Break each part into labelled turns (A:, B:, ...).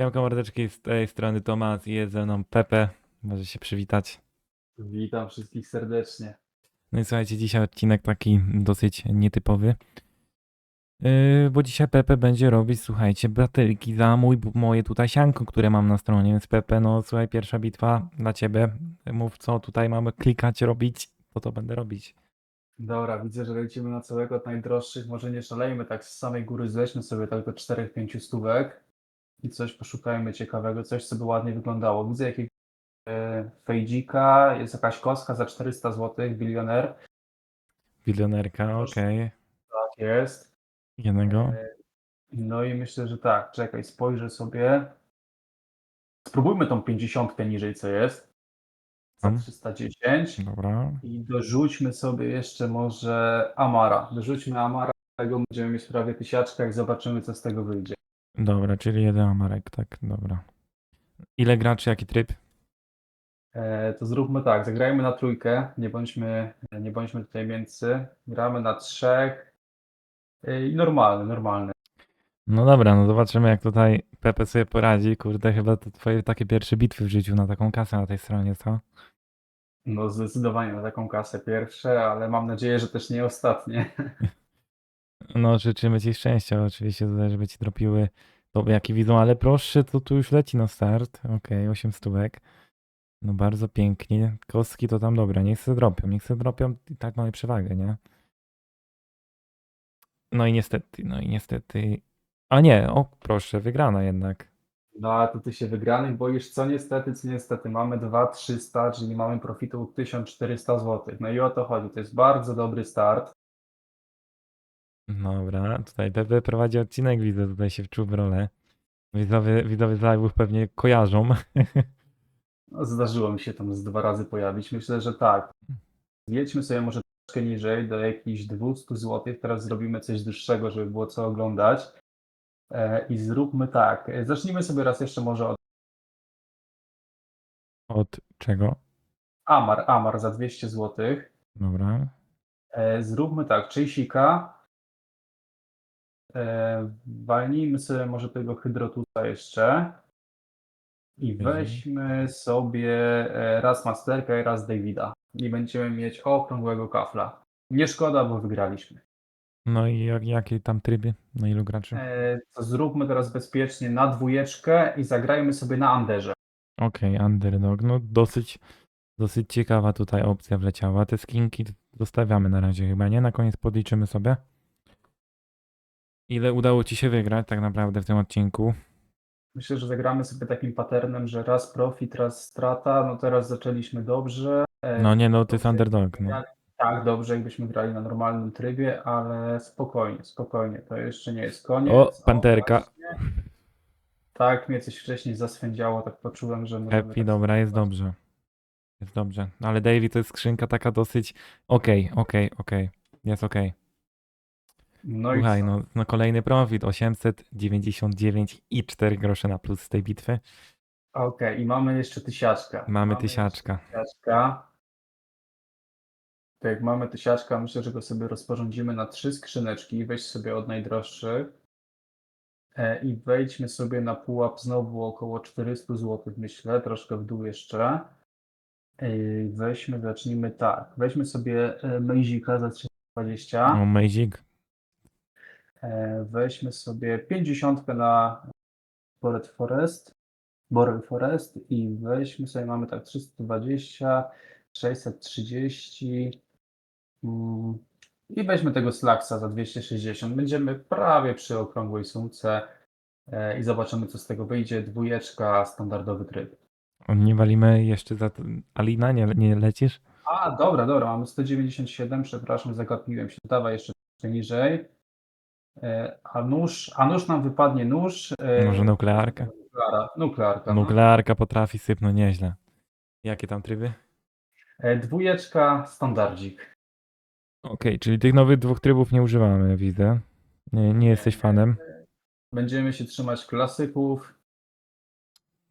A: Siemka mordeczki, z tej strony Tomas i jest ze mną Pepe. Może się przywitać.
B: Witam wszystkich serdecznie.
A: No i słuchajcie, dzisiaj odcinek taki dosyć nietypowy. Yy, bo dzisiaj Pepe będzie robić, słuchajcie, baterki za mój, moje tutaj sianko, które mam na stronie. Więc Pepe, no słuchaj, pierwsza bitwa dla ciebie. Mów co tutaj mamy klikać, robić, to to będę robić.
B: Dobra, widzę, że lecimy na całego od najdroższych. Może nie szalejmy tak z samej góry, zejdźmy sobie do 4-5 stówek i coś poszukajmy ciekawego, coś co by ładnie wyglądało. Widzę jakiegoś e, fejdzika, jest jakaś kostka za 400 zł, bilioner.
A: Bilionerka, okej.
B: Tak jest.
A: Jednego.
B: E, No i myślę, że tak, czekaj, spojrzę sobie. Spróbujmy tą 50 niżej, co jest. Za
A: Tam.
B: 310.
A: Dobra.
B: I dorzućmy sobie jeszcze może Amara. Dorzućmy Amara, tego będziemy mieć prawie tysiaczkę, jak zobaczymy, co z tego wyjdzie.
A: Dobra, czyli jeden amarek, tak, dobra. Ile graczy, jaki tryb?
B: E, to zróbmy tak, zagrajmy na trójkę, nie bądźmy, nie bądźmy tutaj mięcy. Gramy na trzech. E, I normalny, normalny.
A: No dobra, no zobaczymy jak tutaj Pepe sobie poradzi. Kurde, chyba to twoje takie pierwsze bitwy w życiu na taką kasę na tej stronie, co?
B: No zdecydowanie na taką kasę pierwsze, ale mam nadzieję, że też nie ostatnie.
A: No życzymy ci szczęścia oczywiście tutaj, żeby ci dropiły to jaki widzą, ale proszę, to tu już leci na start. Okej, 8 stówek. No bardzo pięknie. Kostki to tam dobre, niech se dropią, niech se dropią i tak mamy przewagę, nie? No i niestety, no i niestety. A nie, o proszę, wygrana jednak.
B: No a to ty się wygranych boisz, co niestety, co niestety. Mamy 2300, czyli mamy profitu 1400 zł. No i o to chodzi, to jest bardzo dobry start.
A: Dobra, tutaj Pepe prowadzi odcinek, widzę, tutaj się wczuł w rolę. Widzowie, widzowie z live'ów pewnie kojarzą.
B: No, zdarzyło mi się tam z dwa razy pojawić. Myślę, że tak. Zjedźmy sobie może troszkę niżej, do jakichś 200 zł. Teraz zrobimy coś dłuższego, żeby było co oglądać. E, I zróbmy tak. E, Zacznijmy sobie raz jeszcze może od
A: Od czego?
B: Amar. Amar za 200 zł.
A: Dobra.
B: E, Zróbmy tak. Chasika. E, Walnijmy sobie może tego hydrotusa jeszcze. I
A: Mhm.
B: weźmy sobie e, raz Masterka i raz Davida. I będziemy mieć okrągłego kafla. Nie szkoda, bo wygraliśmy.
A: No i jak, jakie tam tryby? Na ilu graczy?
B: E, To zróbmy teraz bezpiecznie na dwójeczkę i zagrajmy sobie na Anderze.
A: Okej, underdog. No dosyć, dosyć ciekawa tutaj opcja wleciała. Te skinki zostawiamy na razie chyba, nie? Na koniec podliczymy sobie. Ile udało ci się wygrać tak naprawdę w tym odcinku?
B: Myślę, że zagramy sobie takim patternem, że raz profit, raz strata. No teraz zaczęliśmy dobrze. E,
A: No nie, no to jest underdog. No.
B: jak- Tak, dobrze, jakbyśmy grali na normalnym trybie, ale spokojnie, spokojnie. To jeszcze nie jest koniec.
A: O, panterka.
B: właśnie. Tak, mnie coś wcześniej zaswędziało, tak poczułem, że możemy
A: Happy,
B: tak
A: dobra, jest dobrze. Jest dobrze. Ale Davey to jest skrzynka taka dosyć. Okej, okej, okej. Jest okej.
B: No i
A: Słuchaj,
B: co?
A: no, no kolejny profit 899 i 4 grosze na plus z tej bitwy.
B: Okej, i mamy jeszcze tysiaczka.
A: Mamy
B: jeszcze
A: tysiaczka.
B: tysiaczka. To jak mamy tysiaczka, myślę, że go sobie rozporządzimy na trzy skrzyneczki. Weź sobie od najdroższych. E, I wejdźmy sobie na pułap znowu około 400 zł, myślę, troszkę w dół jeszcze. E, Weźmy, zacznijmy tak. Weźmy sobie e, Mejzika za 320.
A: O, Magic.
B: E, Weźmy sobie 50 na Bored Forest, Borel Forest i weźmy sobie, mamy tak 320, 630 mm, i weźmy tego Slacksa za 260. Będziemy prawie przy okrągłej sumce e, i zobaczymy co z tego wyjdzie. Dwójeczka, standardowy tryb.
A: Nie walimy jeszcze za. to- Alina, nie, nie lecisz?
B: A, dobra, dobra, mamy 197, przepraszam, zagapiłem się. Dawaj jeszcze niżej. E, A nóż, a nóż nam wypadnie nóż. e,
A: Może nuklearka?
B: Nukleara, nuklearka. no.
A: Nuklearka potrafi sypnąć nieźle. Jakie tam tryby?
B: E, dwójeczka, standardzik.
A: Okej, czyli tych nowych dwóch trybów nie używamy, widzę. Nie, nie jesteś fanem.
B: Będziemy się trzymać klasyków.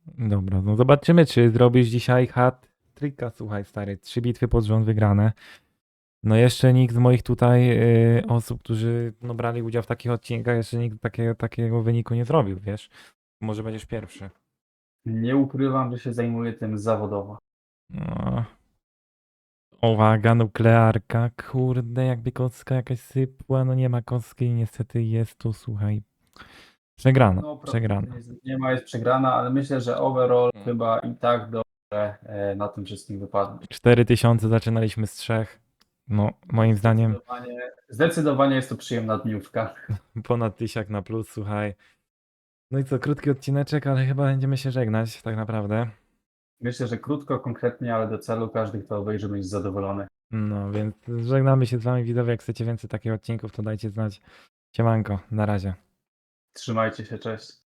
A: Dobra, no zobaczymy, czy zrobisz dzisiaj hat tricka. Słuchaj, stary, trzy bitwy pod rząd wygrane. No jeszcze nikt z moich tutaj y, osób, którzy no, brali udział w takich odcinkach, jeszcze nikt takiego, takiego wyniku nie zrobił, wiesz? Może będziesz pierwszy.
B: Nie ukrywam, że się zajmuję tym zawodowo.
A: No. Uwaga, nuklearka, kurde, jakby kostka jakaś sypła, no nie ma kostki, niestety jest tu, słuchaj, przegrana,
B: No,
A: przegrana.
B: Nie, nie ma, jest przegrana, ale myślę, że overall
A: Mm.
B: chyba i tak dobrze e, na tym wszystkim wypadnie.
A: 4000 zaczynaliśmy z trzech, no moim zdaniem
B: Zdecydowanie, zdecydowanie jest to przyjemna dniówka.
A: ponad tysiak na plus, słuchaj. No i co, krótki odcineczek, ale chyba będziemy się żegnać, tak naprawdę.
B: Myślę, że krótko, konkretnie, ale do celu każdy, kto obejrzy, będzie zadowolony.
A: No, więc żegnamy się z wami widzowie, jak chcecie więcej takich odcinków, to dajcie znać. Siemanko, na razie.
B: Trzymajcie się, cześć.